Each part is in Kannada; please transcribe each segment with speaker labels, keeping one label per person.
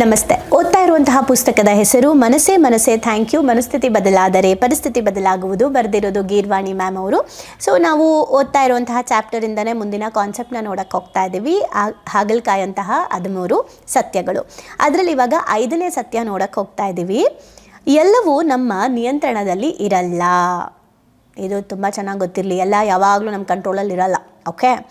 Speaker 1: ನಮಸ್ತೆ. ಓದ್ತಾ ಇರುವಂತಹ ಪುಸ್ತಕದ ಹೆಸರು ಮನಸ್ಸೇ ಮನಸ್ಸೇ ಥ್ಯಾಂಕ್ ಯು ಮನಸ್ಥಿತಿ ಬದಲಾದರೆ ಪರಿಸ್ಥಿತಿ ಬದಲಾಗುವುದು. ಬರೆದಿರೋದು ಗೀರ್ವಾಣಿ ಮ್ಯಾಮ್ ಅವರು. ಸೊ ನಾವು ಓದ್ತಾ ಇರುವಂತಹ ಚಾಪ್ಟರಿಂದನೇ ಮುಂದಿನ ಕಾನ್ಸೆಪ್ಟ್ನ ನೋಡಕ್ಕೆ ಹೋಗ್ತಾ ಇದ್ದೀವಿ ಆ- ಹಾಗಲಕಾಯಂತಹ ಹದಿಮೂರು ಸತ್ಯಗಳು. ಅದರಲ್ಲಿ ಇವಾಗ ಐದನೇ ಸತ್ಯ ನೋಡಕ್ಕೆ ಹೋಗ್ತಾ ಇದ್ದೀವಿ ಎಲ್ಲವೂ ನಮ್ಮ ನಿಯಂತ್ರಣದಲ್ಲಿ ಇರಲ್ಲ. ಇದು ತುಂಬ ಚೆನ್ನಾಗಿ ಗೊತ್ತಿರಲಿ. ಎಲ್ಲ ಯಾವಾಗಲೂ ನಮ್ಮ ಕಂಟ್ರೋಲಲ್ಲಿ ಇರಲ್ಲ. ಓಕೆ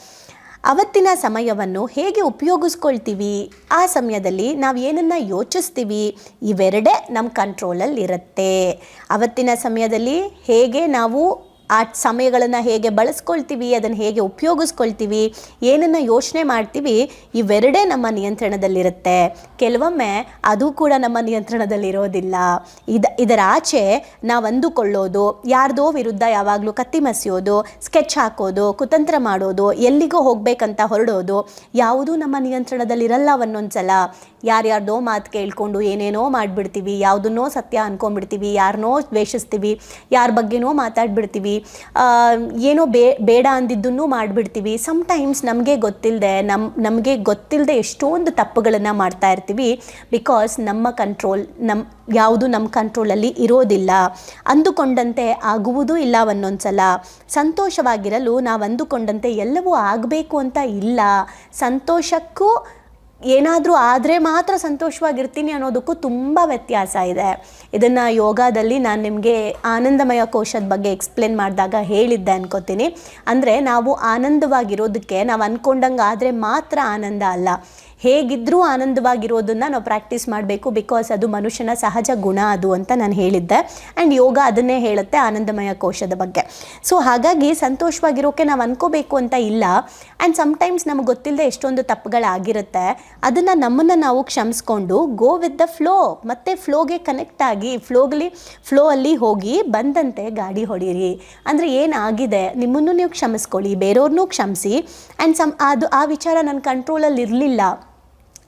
Speaker 1: ಅವತ್ತಿನ ಸಮಯವನ್ನು ಹೇಗೆ ಉಪಯೋಗಿಸ್ಕೊಳ್ತೀವಿ? ಆ ಸಮಯದಲ್ಲಿ ನಾವು ಏನನ್ನು ಯೋಚಿಸ್ತೀವಿ? ಇವೆರಡೇ ನಮ್ಮ ಕಂಟ್ರೋಲಲ್ಲಿರುತ್ತೆ ಅವತ್ತಿನ ಸಮಯದಲ್ಲಿ ಹೇಗೆ ನಾವು ಆ ಸಮಯಗಳನ್ನು ಹೇಗೆ ಬಳಸ್ಕೊಳ್ತೀವಿ, ಅದನ್ನು ಹೇಗೆ ಉಪಯೋಗಿಸ್ಕೊಳ್ತೀವಿ, ಏನನ್ನು ಯೋಚನೆ ಮಾಡ್ತೀವಿ, ಇವೆರಡೇ ನಮ್ಮ ನಿಯಂತ್ರಣದಲ್ಲಿರುತ್ತೆ. ಕೆಲವೊಮ್ಮೆ ಅದು ಕೂಡ ನಮ್ಮ ನಿಯಂತ್ರಣದಲ್ಲಿರೋದಿಲ್ಲ. ಇದ, ಇದರ ಆಚೆ ನಾವು ಅಂದುಕೊಳ್ಳೋದು, ಯಾರ್ದೋ ವಿರುದ್ಧ ಯಾವಾಗಲೂ ಕತ್ತಿ ಮಸಿಯೋದು, ಸ್ಕೆಚ್ ಹಾಕೋದು, ಕುತಂತ್ರ ಮಾಡೋದು, ಎಲ್ಲಿಗೋ ಹೋಗಬೇಕಂತ ಹೊರಡೋದು, ಯಾವುದೂ ನಮ್ಮ ನಿಯಂತ್ರಣದಲ್ಲಿರಲ್ಲ ಒಂದೊಂದ್ಸಲ ಯಾರ್ಯಾರ್ದೋ ಮಾತು ಕೇಳ್ಕೊಂಡು ಏನೇನೋ ಮಾಡಿಬಿಡ್ತೀವಿ, ಯಾವುದನ್ನೋ ಸತ್ಯ ಅನ್ಕೊಂಡ್ಬಿಡ್ತೀವಿ ಯಾರನ್ನೋ ದ್ವೇಷಿಸ್ತೀವಿ, ಯಾರ ಬಗ್ಗೆನೋ ಮಾತಾಡ್ಬಿಡ್ತೀವಿ ಏನೋ ಬೇ, ಬೇಡ ಅಂದಿದ್ದನ್ನು ಮಾಡಿಬಿಡ್ತೀವಿ. ಸಮ್ಟೈಮ್ಸ್ ನಮಗೆ ಗೊತ್ತಿಲ್ಲದೆ ನಮ್ಮ ನಮಗೆ ಗೊತ್ತಿಲ್ಲದೆ ಎಷ್ಟೊಂದು ತಪ್ಪುಗಳನ್ನು ಮಾಡ್ತಾ ಇರ್ತೀವಿ. ಬಿಕಾಸ್ ನಮ್ಮ ಕಂಟ್ರೋಲ್ ನಮ್ಮ ಯಾವುದು ನಮ್ಮ ಕಂಟ್ರೋಲಲ್ಲಿ ಇರೋದಿಲ್ಲ. ಅಂದುಕೊಂಡಂತೆ ಆಗುವುದೂ ಇಲ್ಲ ಒಂದೊಂದು ಸಲ ಸಂತೋಷವಾಗಿರಲು ನಾವು ಅಂದುಕೊಂಡಂತೆ ಎಲ್ಲವೂ ಆಗಬೇಕು ಅಂತ ಇಲ್ಲ. ಸಂತೋಷಕ್ಕೂ ಏನಾದರೂ ಆದರೆ ಮಾತ್ರ ಸಂತೋಷವಾಗಿರ್ತೀನಿ ಅನ್ನೋದಕ್ಕೂ ತುಂಬ ವ್ಯತ್ಯಾಸ ಇದೆ. ಇದನ್ನು ಯೋಗದಲ್ಲಿ ನಾನು ನಿಮಗೆ ಆನಂದಮಯ ಕೋಶದ ಬಗ್ಗೆ ಎಕ್ಸ್ಪ್ಲೇನ್ ಮಾಡಿದಾಗ ಹೇಳಿದ್ದೆ ಅನ್ಕೋತೀನಿ. ಅಂದರೆ ನಾವು ಆನಂದವಾಗಿರೋದಕ್ಕೆ ನಾವು ಅಂದ್ಕೊಂಡಂಗೆ ಆದರೆ ಮಾತ್ರ ಆನಂದ ಅಲ್ಲ. ಹೇಗಿದ್ದರೂ ಆನಂದವಾಗಿರೋದನ್ನು ನಾವು ಪ್ರಾಕ್ಟೀಸ್ ಮಾಡಬೇಕು ಬಿಕಾಸ್ ಅದು ಮನುಷ್ಯನ ಸಹಜ ಗುಣ ಅದು ಅಂತ ನಾನು ಹೇಳಿದ್ದೆ. ಆ್ಯಂಡ್ ಯೋಗ ಅದನ್ನೇ ಹೇಳುತ್ತೆ ಆನಂದಮಯ ಕೋಶದ ಬಗ್ಗೆ. ಸೊ ಹಾಗಾಗಿ ಸಂತೋಷವಾಗಿರೋಕೆ ನಾವು ಅನ್ಕೋಬೇಕು ಅಂತ ಇಲ್ಲ. ಆ್ಯಂಡ್ ಸಮ್ಟೈಮ್ಸ್ ನಮಗೆ ಗೊತ್ತಿಲ್ಲದೆ ಎಷ್ಟೊಂದು ತಪ್ಪುಗಳಾಗಿರುತ್ತೆ. ಅದನ್ನು ನಮ್ಮನ್ನು ನಾವು ಕ್ಷಮಿಸ್ಕೊಂಡು ಗೋ ವಿತ್ ದ ಫ್ಲೋ ಮತ್ತು ಫ್ಲೋಗೆ ಕನೆಕ್ಟ್ ಆಗಿ ಫ್ಲೋಗಲಿ ಫ್ಲೋ ಅಲ್ಲಿ ಹೋಗಿ ಬಂದಂತೆ ಗಾಡಿ ಹೊಡೀರಿ. ಅಂದರೆ ಏನಾಗಿದೆ? ನಿಮ್ಮನ್ನು ನೀವು ಕ್ಷಮಿಸ್ಕೊಳ್ಳಿ ಬೇರೆಯವ್ರನ್ನೂ ಕ್ಷಮಿಸಿ. ಆ್ಯಂಡ್ ಸಮ್ ಅದು, ಆ ವಿಚಾರ ನನ್ನ ಕಂಟ್ರೋಲಲ್ಲಿ ಇರಲಿಲ್ಲ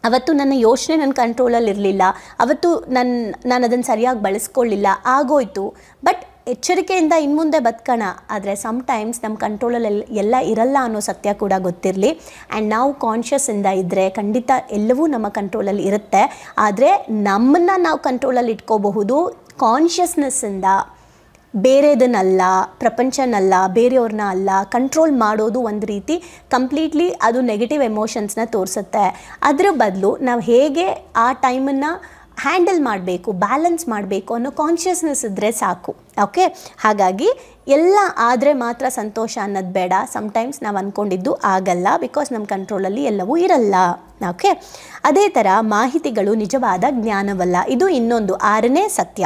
Speaker 1: ಅವತ್ತು ನನ್ನ ಯೋಚನೆ ನನ್ನ ಕಂಟ್ರೋಲಲ್ಲಿ ಇರಲಿಲ್ಲ ಅವತ್ತು ನನ್ನ ನಾನು ಅದನ್ನು ಸರಿಯಾಗಿ ಬಳಸ್ಕೊಳ್ಳಿಲ್ಲ. ಆಗೋಯ್ತು. ಬಟ್ ಎಚ್ಚರಿಕೆಯಿಂದ ಇನ್ಮುಂದೆ ಬದುಕೋಣ. ಆದರೆ ಸಮ್ಟೈಮ್ಸ್ ನಮ್ಮ ಕಂಟ್ರೋಲಲ್ಲಿ ಎಲ್ಲ ಇರಲ್ಲ ಅನ್ನೋ ಸತ್ಯ ಕೂಡ ಗೊತ್ತಿರಲಿ. ಆ್ಯಂಡ್ ನಾವು ಕಾನ್ಷಿಯಸ್ಸಿಂದ ಇದ್ದರೆ ಖಂಡಿತ ಎಲ್ಲವೂ ನಮ್ಮ ಕಂಟ್ರೋಲಲ್ಲಿ ಇರುತ್ತೆ. ಆದರೆ ನಮ್ಮನ್ನು ನಾವು ಕಂಟ್ರೋಲಲ್ಲಿ ಇಟ್ಕೋಬಹುದು. ಕಾನ್ಷಿಯಸ್ನೆಸ್ಸಿಂದ ಬೇರೆದನ್ನಲ್ಲ, ಪ್ರಪಂಚನಲ್ಲ, ಬೇರೆಯವ್ರನ್ನ ಅಲ್ಲ ಕಂಟ್ರೋಲ್ ಮಾಡೋದು ಒಂದು ರೀತಿ ಕಂಪ್ಲೀಟ್ಲಿ ಅದು ನೆಗೆಟಿವ್ ಎಮೋಷನ್ಸ್ನ ತೋರಿಸುತ್ತೆ. ಅದರ ಬದಲು ನಾವು ಹೇಗೆ ಆ ಟೈಮನ್ನು ಹ್ಯಾಂಡಲ್ ಮಾಡಬೇಕು ಬ್ಯಾಲೆನ್ಸ್ ಮಾಡಬೇಕು ಅನ್ನೋ ಕಾನ್ಷಿಯಸ್ನೆಸ್ ಇದ್ದರೆ ಸಾಕು ಓಕೆ ಹಾಗಾಗಿ ಎಲ್ಲ ಆದರೆ ಮಾತ್ರ ಸಂತೋಷ ಅನ್ನೋದು ಬೇಡ. ಸಮ್ಟೈಮ್ಸ್ ನಾವು ಅಂದ್ಕೊಂಡಿದ್ದು ಆಗಲ್ಲ ಬಿಕಾಸ್ ನಮ್ಮ ಕಂಟ್ರೋಲಲ್ಲಿ ಎಲ್ಲವೂ ಇರಲ್ಲ ಓಕೆ ಅದೇ ಥರ ಮಾಹಿತಿಗಳು ನಿಜವಾದ ಜ್ಞಾನವಲ್ಲ. ಇದು ಇನ್ನೊಂದು, ಆರನೇ ಸತ್ಯ.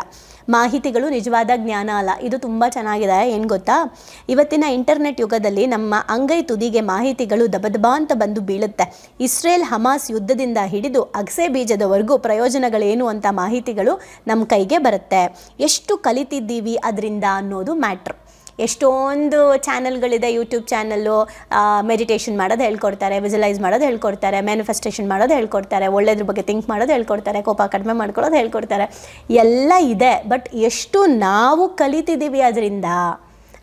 Speaker 1: ಮಾಹಿತಿಗಳು ನಿಜವಾದ ಜ್ಞಾನ ಅಲ್ಲ. ಇದು ತುಂಬ ಚೆನ್ನಾಗಿದೆ. ಏನು ಗೊತ್ತಾ? ಇವತ್ತಿನ ಇಂಟರ್ನೆಟ್ ಯುಗದಲ್ಲಿ ನಮ್ಮ ಅಂಗೈ ತುದಿಗೆ ಮಾಹಿತಿಗಳು ದಬದಬಾ ಅಂತ ಬಂದು ಬೀಳುತ್ತೆ. ಇಸ್ರೇಲ್ ಹಮಾಸ್ ಯುದ್ಧದಿಂದ ಹಿಡಿದು ಅಗಸೆ ಬೀಜದವರೆಗೂ ಪ್ರಯೋಜನಗಳೇನು ಅಂತ ಮಾಹಿತಿಗಳು ನಮ್ಮ ಕೈಗೆ ಬರುತ್ತೆ. ಎಷ್ಟು ಕಲಿತಿದ್ದೀವಿ ಅದರಿಂದ ಅನ್ನೋದು ಮ್ಯಾಟ್ರ್. ಎಷ್ಟೊಂದು ಚಾನಲ್ಗಳಿದೆ ಯೂಟ್ಯೂಬ್ ಚಾನಲ್ಲು ಮೆಡಿಟೇಷನ್ ಮಾಡೋದು ಹೇಳ್ಕೊಡ್ತಾರೆ ವಿಜುಲೈಸ್ ಮಾಡೋದು ಹೇಳ್ಕೊಡ್ತಾರೆ ಮ್ಯಾನಿಫೆಸ್ಟೇಷನ್ ಮಾಡೋದು ಹೇಳ್ಕೊಡ್ತಾರೆ ಒಳ್ಳೆಯದ್ರ ಬಗ್ಗೆ ಥಿಂಕ್ ಮಾಡೋದು ಹೇಳ್ಕೊಡ್ತಾರೆ, ಕೋಪ ಕಡಿಮೆ ಮಾಡ್ಕೊಳ್ಳೋದು ಹೇಳ್ಕೊಡ್ತಾರೆ. ಎಲ್ಲ ಇದೆ ಬಟ್ ಎಷ್ಟು ನಾವು ಕಲಿತಿದ್ದೀವಿ ಅದರಿಂದ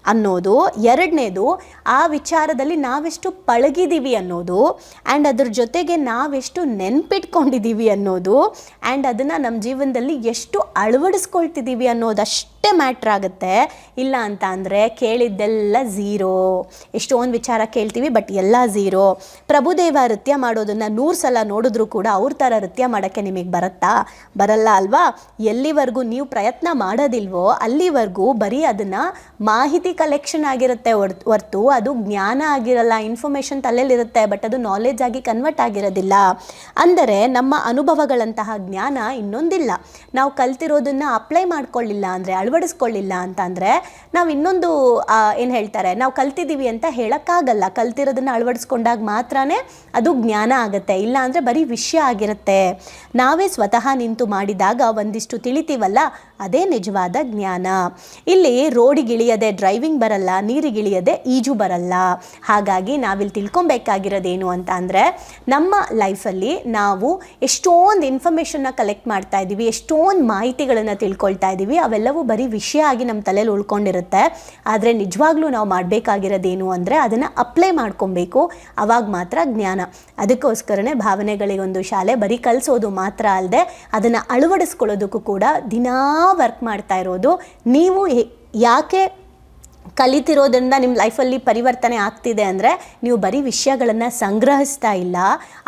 Speaker 1: ಅನ್ನೋದು, ಎರಡನೇದು, ಆ ವಿಚಾರದಲ್ಲಿ ನಾವೆಷ್ಟು ಪಳಗಿದ್ದೀವಿ ಅನ್ನೋದು ಆ್ಯಂಡ್ ಅದ್ರ ಜೊತೆಗೆ ನಾವೆಷ್ಟು ನೆನ್ಪಿಟ್ಕೊಂಡಿದ್ದೀವಿ ಅನ್ನೋದು ಆ್ಯಂಡ್ ಅದನ್ನು ನಮ್ಮ ಜೀವನದಲ್ಲಿ ಎಷ್ಟು ಅಳವಡಿಸ್ಕೊಳ್ತಿದ್ದೀವಿ ಅನ್ನೋದಷ್ಟೇ ಮ್ಯಾಟ್ರ್ ಆಗುತ್ತೆ. ಇಲ್ಲ ಅಂತ ಅಂದರೆ ಕೇಳಿದ್ದೆಲ್ಲ ಝೀರೋ. ಎಷ್ಟೊಂದು ವಿಚಾರ ಕೇಳ್ತೀವಿ, ಬಟ್ ಎಲ್ಲ ಝೀರೋ. ಪ್ರಭುದೇವ ನೃತ್ಯ ಮಾಡೋದನ್ನು ನೂರು ಸಲ ನೋಡಿದ್ರೂ ಕೂಡ ಅವ್ರ ಥರ ನೃತ್ಯ ಮಾಡೋಕ್ಕೆ ನಿಮಗೆ ಬರುತ್ತಾ? ಬರಲ್ಲ ಅಲ್ವಾ? ಎಲ್ಲಿವರೆಗೂ ನೀವು ಪ್ರಯತ್ನ ಮಾಡೋದಿಲ್ವೋ, ಅಲ್ಲಿವರೆಗೂ ಬರೀ ಅದನ್ನು ಮಾಹಿತಿ ಕಲೆಕ್ಷನ್ ಆಗಿರುತ್ತೆ ಹೊರ್ತು, ಅದು ಜ್ಞಾನ ಆಗಿರಲ್ಲ ಇನ್ಫಾರ್ಮೇಶನ್ ತಲೆಯಲ್ಲಿರುತ್ತೆ ಬಟ್ ಅದು ನಾಲೆಜ್ ಆಗಿ ಕನ್ವರ್ಟ್ ಆಗಿರೋದಿಲ್ಲ. ಅಂದರೆ ನಮ್ಮ ಅನುಭವಗಳಂತಹ ಜ್ಞಾನ ಇನ್ನೊಂದಿಲ್ಲ. ನಾವು ಕಲ್ತಿರೋದನ್ನ ಅಪ್ಲೈ ಮಾಡ್ಕೊಳ್ಳಿಲ್ಲ ಅಂದರೆ, ಅಳವಡಿಸ್ಕೊಳ್ಳಿಲ್ಲ ಅಂತ ಅಂದರೆ, ನಾವು ಇನ್ನೊಂದು ಏನು ಹೇಳ್ತಾರೆ, ನಾವು ಕಲ್ತಿದ್ದೀವಿ ಅಂತ ಹೇಳೋಕ್ಕಾಗಲ್ಲ. ಕಲ್ತಿರೋದನ್ನ ಅಳವಡಿಸ್ಕೊಂಡಾಗ ಮಾತ್ರನೇ ಅದು ಜ್ಞಾನ ಆಗುತ್ತೆ. ಇಲ್ಲ ಅಂದರೆ ಬರೀ ವಿಷಯ ಆಗಿರುತ್ತೆ. ನಾವೇ ಸ್ವತಃ ನಿಂತು ಮಾಡಿದಾಗ ಒಂದಿಷ್ಟು ತಿಳಿತೀವಲ್ಲ, ಅದೇ ನಿಜವಾದ ಜ್ಞಾನ. ಇಲ್ಲಿ ರೋಡಿಗಿಳಿಯದೆ ಡ್ರೈವಿಂಗ್ ಬರಲ್ಲ ನೀರಿಗಿಳಿಯದೆ ಈಜು ಬರಲ್ಲ. ಹಾಗಾಗಿ ನಾವಿಲ್ಲಿ ತಿಳ್ಕೊಬೇಕಾಗಿರೋದೇನು ಅಂತ ಅಂದರೆ, ನಮ್ಮ ಲೈಫಲ್ಲಿ ನಾವು ಎಷ್ಟೊಂದು ಇನ್ಫಾರ್ಮೇಷನ್ನ ಕಲೆಕ್ಟ್ ಮಾಡ್ತಾ ಇದ್ದೀವಿ, ಎಷ್ಟೊಂದು ಮಾಹಿತಿಗಳನ್ನು ತಿಳ್ಕೊಳ್ತಾ ಇದ್ದೀವಿ, ಅವೆಲ್ಲವೂ ಬರೀ ವಿಷಯ ಆಗಿ ನಮ್ಮ ತಲೆಯಲ್ಲಿ ಉಳ್ಕೊಂಡಿರುತ್ತೆ. ಆದರೆ ನಿಜವಾಗ್ಲೂ ನಾವು ಮಾಡಬೇಕಾಗಿರೋದೇನು ಅಂದರೆ, ಅದನ್ನು ಅಪ್ಲೈ ಮಾಡ್ಕೊಬೇಕು, ಅವಾಗ ಮಾತ್ರ ಜ್ಞಾನ. ಅದಕ್ಕೋಸ್ಕರನೇ ಭಾವನೆಗಳಿಗೊಂದು ಶಾಲೆ ಬರೀ ಕಲಿಸೋದು ಮಾತ್ರ ಅಲ್ಲದೆ ಅದನ್ನು ಅಳವಡಿಸ್ಕೊಳ್ಳೋದಕ್ಕೂ ಕೂಡ ದಿನಾ ವರ್ಕ್ ಮಾಡ್ತಾ ಇರೋದು. ನೀವು ಯಾಕೆ ಕಲಿತಿರೋದ್ರಿಂದ ನಿಮ್ಮ ಲೈಫಲ್ಲಿ ಪರಿವರ್ತನೆ ಆಗ್ತಿದೆ ಅಂದರೆ ನೀವು ಬರೀ ವಿಷಯಗಳನ್ನು ಸಂಗ್ರಹಿಸ್ತಾ ಇಲ್ಲ,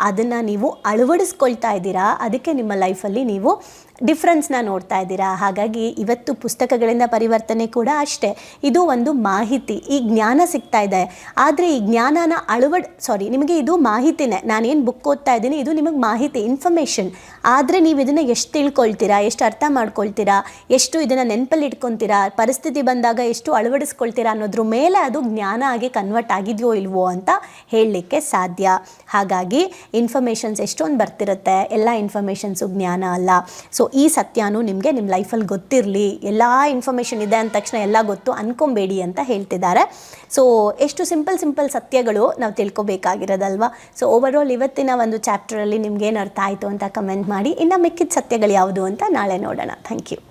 Speaker 1: ಅದನ್ನು ನೀವು ಅಳವಡಿಸ್ಕೊಳ್ತಾ ಇದ್ದೀರಾ, ಅದಕ್ಕೆ ನಿಮ್ಮ ಲೈಫಲ್ಲಿ ನೀವು ಡಿಫ್ರೆನ್ಸ್ನ ನೋಡ್ತಾ ಇದ್ದೀರಾ. ಹಾಗಾಗಿ ಇವತ್ತು ಪುಸ್ತಕಗಳಿಂದ ಪರಿವರ್ತನೆ ಕೂಡ ಅಷ್ಟೇ. ಇದು ಒಂದು ಮಾಹಿತಿ, ಈ ಜ್ಞಾನ ಸಿಗ್ತಾ ಇದೆ. ಆದರೆ ಈ ಜ್ಞಾನನ ಅಳವಡ್ ಸಾರಿ ನಿಮಗೆ ಇದು ಮಾಹಿತಿನೇ. ನಾನೇನು ಬುಕ್ ಓದ್ತಾ ಇದ್ದೀನಿ, ಇದು ನಿಮಗೆ ಮಾಹಿತಿ ಇನ್ಫಾರ್ಮೇಷನ್ ಆದರೆ ನೀವು ಇದನ್ನು ಎಷ್ಟು ತಿಳ್ಕೊಳ್ತೀರಾ, ಎಷ್ಟು ಅರ್ಥ ಮಾಡ್ಕೊಳ್ತೀರಾ, ಎಷ್ಟು ಇದನ್ನು ನೆನಪಲ್ಲಿ ಇಟ್ಕೊತೀರಾ, ಪರಿಸ್ಥಿತಿ ಬಂದಾಗ ಎಷ್ಟು ಅಳವಡಿಸ್ಕೊಳ್ತೀರಾ ಅನ್ನೋದ್ರ ಮೇಲೆ ಅದು ಜ್ಞಾನ ಆಗಿ ಕನ್ವರ್ಟ್ ಆಗಿದೆಯೋ ಇಲ್ವೋ ಅಂತ ಹೇಳಲಿಕ್ಕೆ ಸಾಧ್ಯ. ಹಾಗಾಗಿ ಇನ್ಫಾರ್ಮೇಷನ್ಸ್ ಎಷ್ಟೊಂದು ಬರ್ತಿರುತ್ತೆ, ಎಲ್ಲ ಇನ್ಫಾರ್ಮೇಷನ್ಸು ಜ್ಞಾನ ಅಲ್ಲ. ಸೊ ಈ ಸತ್ಯನೂ ನಿಮಗೆ ನಿಮ್ಮ ಲೈಫಲ್ಲಿ ಗೊತ್ತಿರಲಿ. ಎಲ್ಲ ಇನ್ಫಾರ್ಮೇಷನ್ ಇದೆ ಅಂದ ತಕ್ಷಣ ಎಲ್ಲ ಗೊತ್ತು ಅಂದ್ಕೊಬೇಡಿ ಅಂತ ಹೇಳ್ತಿದ್ದಾರೆ. ಸೊ ಎಷ್ಟು ಸಿಂಪಲ್ ಸಿಂಪಲ್ ಸತ್ಯಗಳು ನಾವು ತಿಳ್ಕೊಬೇಕಾಗಿರೋದಲ್ವಾ? ಸೊ ಓವರ್ ಆಲ್ ಇವತ್ತಿನ ಒಂದು ಚಾಪ್ಟರಲ್ಲಿ ನಿಮ್ಗೇನು ಅರ್ಥ ಆಯಿತು ಅಂತ ಕಮೆಂಟ್ ಮಾಡಿ. ಇನ್ನು ಮಿಕ್ಕಿದ ಸತ್ಯಗಳು ಯಾವುದು ಅಂತ ನಾಳೆ ನೋಡೋಣ. Thank you